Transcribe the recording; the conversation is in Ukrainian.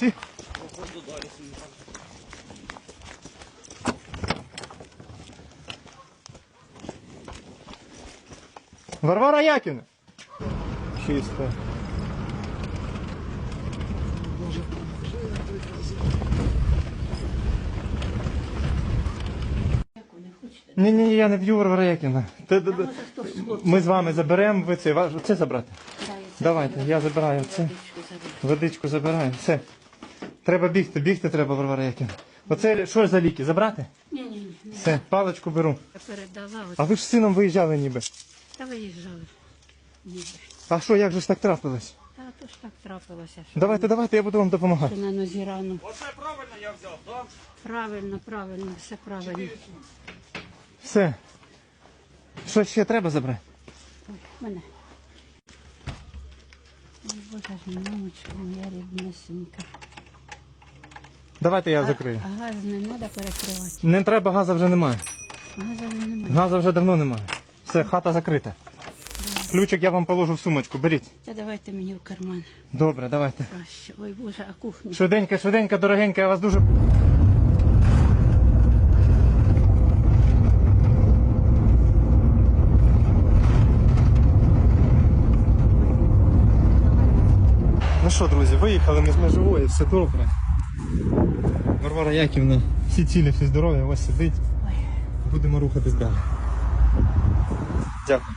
молодці. Варвара Яківна. Чисто. Ні, ні, я не б'ю Варвара Яківна. Те- те- те- Ми з вами заберемо, ви це, це забрати. Давайте, я забираю це. Водичку забираю. Все. Треба бігти, бігти треба, Варвара Яківна. Оце що за ліки? Забрати? Ні, ні, ні. Все, паличку беру. Я передала, А ви ж з сином виїжджали ніби. та виїжджали. Ні. А що, як же ж так трапилось? Та то ж так трапилося. Що Давайте, давайте, я буду вам допомагати. що на нозі рану. Оце правильно я взяв, так? Правильно, правильно, все правильно. Все. Що ще треба забрати? Ой, мене. Ой, Боже ж, мамочка моя ріднесенька. Давайте я закрию. А газ не треба перекривати. Не треба, газу вже немає. Газу вже немає. Газу вже давно немає. Все, хата закрита. Ключик я вам положу в сумочку, беріть. Та давайте мені в карман. Добре, давайте. Краще. Ой, Боже, а кухня? Швиденько, швиденько, дорогенька, я вас дуже. Ну що, друзі, виїхали ми з межової, все добре. Варвара Яківна, всі цілі, всі здорові, ось сидить. Будемо рухатись далі. Дякую.